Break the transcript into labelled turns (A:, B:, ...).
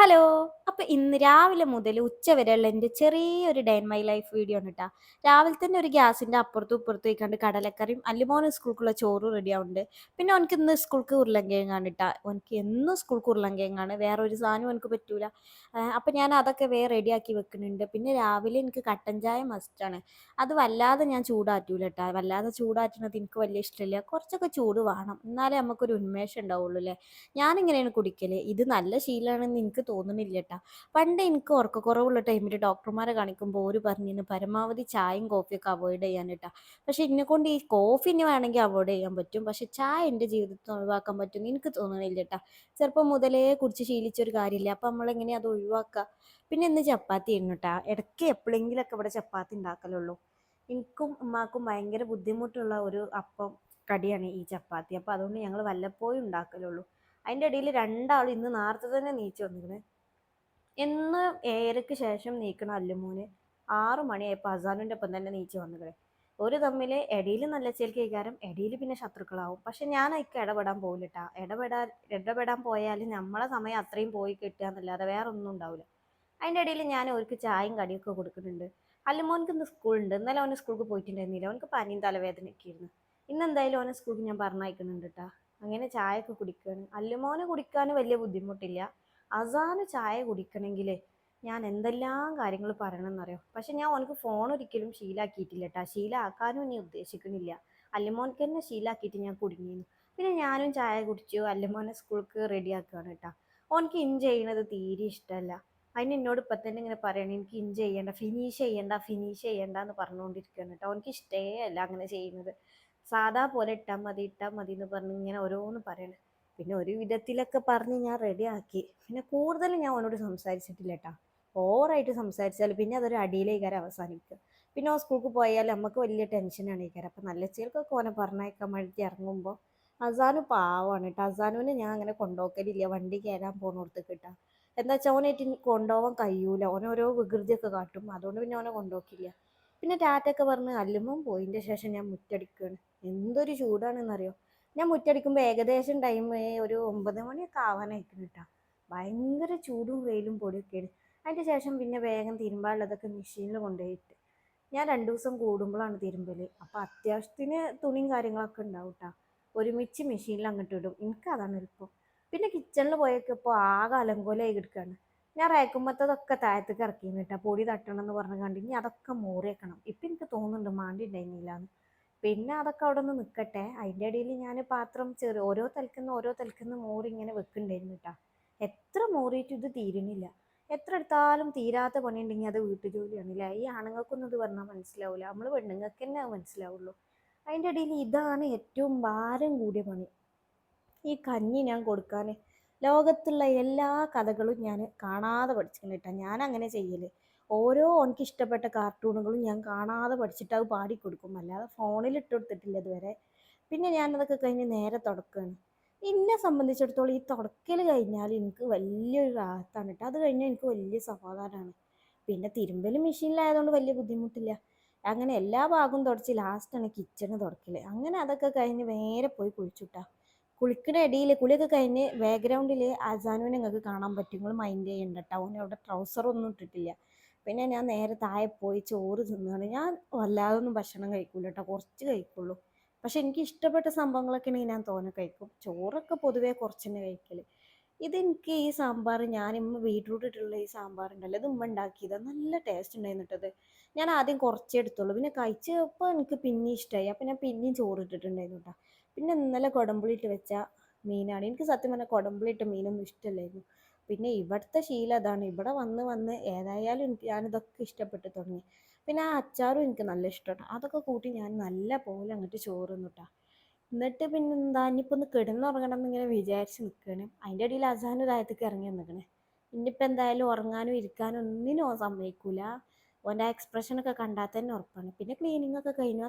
A: Hello. അപ്പൊ ഇന്ന് രാവിലെ മുതൽ ഉച്ച വരെയുള്ള എന്റെ ചെറിയൊരു day in my life video ആണ് കേട്ടോ രാവിലെ തന്നെ ഒരു ഗ്യാസിന്റെ അപ്പുറത്തും ഇപ്പുറത്തും വെക്കാണ്ട് കടലക്കറിയും അല്ലുമോന് സ്കൂൾക്കുള്ള ചോറും റെഡി ആവുന്നുണ്ട്. പിന്നെ അവനക്ക് ഇന്ന് സ്കൂൾക്ക് ഉരുളങ്കിഴങ്ങാണ് കേട്ടോ അവനക്ക് എന്നും സ്കൂൾക്ക് ഉരുളങ്കിഴങ്ങാണ് വേറെ ഒരു സാധനം എനിക്ക് പറ്റൂല. അപ്പോൾ അപ്പൊ ഞാൻ അതൊക്കെ വേറെ റെഡിയാക്കി വെക്കുന്നുണ്ട്. പിന്നെ രാവിലെ എനിക്ക് കട്ടൻ ചായ മസ്റ്റ് ആണ്. അത് വല്ലാതെ ഞാൻ ചൂടാറ്റൂല കേട്ടോ വല്ലാതെ ചൂടാറ്റുന്നത് എനിക്ക് വലിയ ഇഷ്ടമില്ല കുറച്ചൊക്കെ ചൂട് വേണം. എന്നാലേ നമുക്കൊരു ഉന്മേഷം ഉണ്ടാവുള്ളൂ അല്ലേ ഞാനിങ്ങനെയാണ് കുടിക്കൽ. ഇത് നല്ല ശീലമാണെന്ന് എനിക്ക് തോന്നുന്നില്ല കേട്ടാ പണ്ട് എനിക്ക് ഉറക്കക്കുറവുള്ള ടൈമിൽ ഡോക്ടർമാരെ കാണിക്കുമ്പോൾ ഓര് പറഞ്ഞിരുന്നു പരമാവധി ചായയും കോഫിയൊക്കെ അവോയ്ഡ് ചെയ്യാൻ കേട്ടാ പക്ഷെ എന്നെ കൊണ്ട് ഈ കോഫി ഇനി വേണമെങ്കിൽ അവോയ്ഡ് ചെയ്യാൻ പറ്റും. പക്ഷെ ചായ എന്റെ ജീവിതത്തിൽ ഒഴിവാക്കാൻ പറ്റും എനിക്ക് തോന്നുന്നില്ല കേട്ടാ ചെറുപ്പം മുതലേ കുടിച്ച് ശീലിച്ചൊരു കാര്യമില്ല. അപ്പം നമ്മളെങ്ങനെ അത് ഒഴിവാക്കുക? പിന്നെ ഇന്ന് ചപ്പാത്തി ആയിരുന്നു കേട്ടാ ഇടയ്ക്ക് എപ്പോഴെങ്കിലൊക്കെ ഇവിടെ ചപ്പാത്തി ഉണ്ടാക്കലുള്ളൂ. എനിക്കും ഉമ്മാക്കും ഭയങ്കര ബുദ്ധിമുട്ടുള്ള ഒരു അപ്പം കടിയാണ് ഈ ചപ്പാത്തി. അപ്പോൾ അതുകൊണ്ട് ഞങ്ങൾ വല്ലപ്പോഴും ഉണ്ടാക്കലുള്ളൂ. അതിന്റെ ഇടയിൽ രണ്ടാൾ ഇന്ന് നേരത്തെ തന്നെ നീച്ച് വന്നിരുന്നു എന്ന് ഏഴരയ്ക്ക് ശേഷം നീക്കണ അല്ലുമോന് ആറു മണിയായപ്പോൾ അസാനുന്റെ ഒപ്പം തന്നെ നീച്ച് വന്നിരുന്നത് ഒരു തമ്മിൽ ഇടയിൽ നല്ല ചേൽക്ക് കൈകാരം ഇടയിൽ പിന്നെ ശത്രുക്കളാവും. പക്ഷെ ഞാൻ അതിക്ക് ഇടപെടാൻ പോകില്ലട്ടാ ഇടപെടാൻ ഇടപെടാൻ പോയാൽ നമ്മളെ സമയം അത്രയും പോയി കിട്ടുക എന്നല്ലാതെ വേറെ ഒന്നും ഉണ്ടാവില്ല അതിന്റെ ഇടയിൽ ഞാൻ അവർക്ക് ചായയും കടിയൊക്കെ കൊടുക്കുന്നുണ്ട്. അല്ലുമോനക്ക് ഇന്ന് സ്കൂളുണ്ട്. ഇന്നലെ അവന് സ്കൂൾക്ക് പോയിട്ടുണ്ടായിരുന്നില്ല. അവനക്ക് പനിയും തലവേദനയൊക്കെ ആയിരുന്നു. ഇന്ന് എന്തായാലും അവനെ സ്കൂൾക്ക് ഞാൻ പറഞ്ഞയക്കുന്നുണ്ട് കേട്ടാ അങ്ങനെ ചായയൊക്കെ കുടിക്കുകയാണ് അല്ലുമോന് കുടിക്കാൻ വലിയ ബുദ്ധിമുട്ടില്ല. അസാന് ചായ കുടിക്കണമെങ്കിൽ ഞാൻ എന്തെല്ലാം കാര്യങ്ങൾ പറയണമെന്നറിയോ പക്ഷെ ഞാൻ ഓനക്ക് ഫോൺ ഒരിക്കലും ശീലാക്കിയിട്ടില്ല കേട്ടോ ശീലാക്കാനും ഇനി ഉദ്ദേശിക്കുന്നില്ല അല്ലുമോനക്ക് തന്നെ ശീലാക്കിയിട്ട് ഞാൻ കുടുങ്ങിയിരുന്നു പിന്നെ ഞാനും ചായ കുടിച്ചു. അല്ലുമോനെ സ്കൂൾക്ക് റെഡി ആക്കുകയാണ് കേട്ടോ ഓനക്ക് ഇൻ ചെയ്യണത് തീരെ ഇഷ്ടമല്ല അതിന് എന്നോട് ഇപ്പം തന്നെ ഇങ്ങനെ പറയണം എനിക്ക് ഇൻ ചെയ്യണ്ട ഫിനിഷ് ചെയ്യണ്ട ഫിനിഷ് ചെയ്യണ്ട എന്ന് പറഞ്ഞുകൊണ്ടിരിക്കുകയാണ് കേട്ടോ അവനക്ക് ഇഷ്ടേ അല്ല അങ്ങനെ ചെയ്യുന്നത്. സാധാ പോലെ ഇട്ടാൽ മതി ഇട്ടാൽ മതി എന്ന് പറഞ്ഞ് ഇങ്ങനെ ഓരോന്ന് പറയണം. പിന്നെ ഒരു വിധത്തിലൊക്കെ പറഞ്ഞ് ഞാൻ റെഡിയാക്കി പിന്നെ കൂടുതൽ ഞാൻ അവനോട് സംസാരിച്ചിട്ടില്ല കേട്ടോ ഓവറായിട്ട് സംസാരിച്ചാൽ പിന്നെ അതൊരു അടിയിലേക്കാരം അവസാനിക്കും പിന്നെ ആ സ്കൂൾക്ക് പോയാൽ നമുക്ക് വലിയ ടെൻഷനാണ് ഈ അപ്പം നല്ല ചേർക്കൊക്കെ ഓനെ പറഞ്ഞേക്കാൻ വേണ്ടി ഇറങ്ങുമ്പോൾ അസാനു പാവാണ് കേട്ടോ അസാനുവിനെ ഞാൻ അങ്ങനെ കൊണ്ടുപോക്കലില്ല വണ്ടി കയറാൻ പോകുന്നിടത്ത് കിട്ടാം എന്താ വെച്ചാൽ ഓനായിട്ട് കൊണ്ടുപോകാൻ കഴിയൂല. ഓനോരോ വികൃതിയൊക്കെ കാട്ടും. അതുകൊണ്ട് പിന്നെ ഓനെ കൊണ്ടുപോക്കില്ല പിന്നെ ടാറ്റൊക്കെ പറഞ്ഞ് അല്ലുമ്പം പോയിന്റെ ശേഷം ഞാൻ മുറ്റടിക്കുകയാണ് എന്തൊരു ചൂടാണെന്നറിയോ? ഞാൻ മുറ്റടിക്കുമ്പോൾ ഏകദേശം ടൈം ഒരു ഒമ്പത് മണിയൊക്കെ ആവാനായിരിക്കും കേട്ടോ ഭയങ്കര ചൂടും വെയിലും പൊടിയൊക്കെയാണ്. അതിന്റെ ശേഷം പിന്നെ വേഗം തിരുമ്പാനുള്ളതൊക്കെ മെഷീനിൽ കൊണ്ടുപോയിട്ട് ഞാൻ രണ്ട് ദിവസം കൂടുമ്പോഴാണ് തിരുമ്പൽ അപ്പോൾ അത്യാവശ്യത്തിന് തുണിയും കാര്യങ്ങളൊക്കെ ഉണ്ടാവും കേട്ടോ ഒരുമിച്ച് മെഷീനിൽ അങ്ങോട്ട് ഇടും. എനിക്ക് അതാണ് എളുപ്പം പിന്നെ കിച്ചണിൽ പോയൊക്കെ ഇപ്പോൾ ആകെ അലങ്കോലമായി കിടക്കുകയാണ് ഞാൻ റേക്കുമ്പത്തതൊക്കെ താഴത്തേക്ക് ഇറക്കിയിരുന്നു കേട്ടോ. പൊടി തട്ടണം എന്ന് പറഞ്ഞു കണ്ട് ഇനി അതൊക്കെ മോറിയേക്കണം ഇപ്പം എനിക്ക് തോന്നുന്നുണ്ട് മാണ്ടി ഉണ്ടായിരുന്നില്ലാന്ന്. പിന്നെ അതൊക്കെ അവിടെ നിന്ന് നിൽക്കട്ടെ അതിന്റെ ഇടയിൽ ഞാൻ പാത്രം ചെറിയ ഓരോ തലക്കുന്ന ഓരോ തലക്കുന്ന മോറി ഇങ്ങനെ വെക്കുന്നുണ്ടായിരുന്നു കേട്ടോ. എത്ര മോറിയിട്ട് ഇത് തീരുന്നില്ല. എത്ര എടുത്താലും തീരാത്ത പണിയുണ്ടെങ്കിൽ അത് വീട്ടുജോലിയാണ് അല്ലേ? ഈ ആണുങ്ങൾക്കൊന്നും ഇത് പറഞ്ഞാൽ മനസ്സിലാവില്ല നമ്മൾ പെണ്ണുങ്ങൾക്ക് തന്നെ മനസ്സിലാവുള്ളൂ. അതിന്റെ ഇടയിൽ ഇതാണ് ഏറ്റവും ഭാരം കൂടിയ പണി. ഈ കഞ്ഞി ഞാൻ കൊടുക്കാൻ ലോകത്തുള്ള എല്ലാ കഥകളും ഞാൻ കാണാതെ പഠിച്ചിട്ടുണ്ട് കേട്ടോ. ഞാൻ അങ്ങനെ ചെയ്യൽ ഓരോ എനിക്ക് ഇഷ്ടപ്പെട്ട കാർട്ടൂണുകളും ഞാൻ കാണാതെ പഠിച്ചിട്ട് അത് പാടിക്കൊടുക്കും. അല്ലാതെ ഫോണിൽ ഇട്ട് കൊടുത്തിട്ടില്ല ഇതുവരെ. പിന്നെ ഞാനതൊക്കെ കഴിഞ്ഞ് നേരെ തുടക്കുകയാണ് എന്നെ സംബന്ധിച്ചിടത്തോളം ഈ തുടക്കൽ കഴിഞ്ഞാൽ എനിക്ക് വലിയൊരു റാഹത്താണ് കേട്ടോ. അത് കഴിഞ്ഞാൽ എനിക്ക് വലിയ സമാധാനമാണ് പിന്നെ തിരുമ്പൽ മെഷീനിലായതുകൊണ്ട് വലിയ ബുദ്ധിമുട്ടില്ല. അങ്ങനെ എല്ലാ ഭാഗവും തുടച്ച് ലാസ്റ്റാണ് കിച്ചണ് തുടക്കൽ അങ്ങനെ അതൊക്കെ കഴിഞ്ഞ് നേരെ പോയി കുളിച്ചുട്ടാ. കുളിക്കണ ഇടയിൽ കുളിയൊക്കെ കഴിഞ്ഞ് ബാക്ക്ഗ്രൗണ്ടിൽ അസാനുവിനെ നിങ്ങൾക്ക് കാണാൻ പറ്റും. നിങ്ങൾ മൈൻഡ് ചെയ്യണ്ട കേട്ടോ അവന് അവിടെ ട്രൗസറൊന്നും ഇട്ടിട്ടില്ല. പിന്നെ ഞാൻ നേരെ താഴെ പോയി ചോറ് തിന്നുകയാണ് ഞാൻ വല്ലാതൊന്നും ഭക്ഷണം കഴിക്കൂല കേട്ടോ കുറച്ച് കഴിക്കുള്ളൂ. പക്ഷെ എനിക്ക് ഇഷ്ടപ്പെട്ട സംഭവങ്ങളൊക്കെ ഉണ്ടെങ്കിൽ ഞാൻ തോനെ കഴിക്കും. ചോറൊക്കെ പൊതുവേ കുറച്ച് തന്നെ കഴിക്കൽ ഇതെനിക്ക് ഈ സാമ്പാർ ഞാൻ ഇമ്മ ബീട്രൂട്ട് ഇട്ടുള്ള ഈ സാമ്പാർ ഉണ്ടല്ലോ ഇത് ഉമ്മ ഉണ്ടാക്കിയതാണ് നല്ല ടേസ്റ്റ് ഉണ്ടായിരുന്നിട്ടത് ഞാൻ ആദ്യം കുറച്ചേ എടുത്തുള്ളൂ. പിന്നെ കഴിച്ചപ്പോൾ എനിക്ക് പിന്നെയും ഇഷ്ടമായി അപ്പം ഞാൻ പിന്നെയും ചോറ് ഇട്ടിട്ടുണ്ടായിരുന്നു കേട്ടോ പിന്നെ ഇന്നലെ കുടംപുളി ഇട്ട് വെച്ച മീനാണ്. എനിക്ക് സത്യം പറഞ്ഞാൽ കുടംപുളി ഇട്ട മീനൊന്നും ഇഷ്ടമല്ലായിരുന്നു പിന്നെ ഇവിടുത്തെ ശീലം അതാണ്. ഇവിടെ വന്ന് വന്ന് ഏതായാലും എനിക്ക് ഞാനിതൊക്കെ ഇഷ്ടപ്പെട്ട് തുടങ്ങി. പിന്നെ ആ അച്ചാറും എനിക്ക് നല്ല ഇഷ്ടമാണ്. അതൊക്കെ കൂട്ടി ഞാൻ നല്ല പോലെ അങ്ങോട്ട് ചോറ് തിന്നുട്ടാ എന്നിട്ട് പിന്നെ എന്താ ഇനിയിപ്പോൾ ഒന്ന് കിടന്നുറങ്ങണം എന്നിങ്ങനെ വിചാരിച്ച് നിൽക്കുകയാണ് അതിന്റെ ഇടയിൽ അസാനും ഒരായത്തേക്ക് ഇറങ്ങി നിൽക്കണേ ഇനിയിപ്പോൾ എന്തായാലും ഉറങ്ങാനും ഇരിക്കാനും ഒന്നിനും സമ്മതിക്കൂല. ഓന്റെ എക്സ്പ്രഷനൊക്കെ കണ്ടാൽ തന്നെ ഉറപ്പാണ്. പിന്നെ ക്ലീനിങ് ഒക്കെ കഴിഞ്ഞു.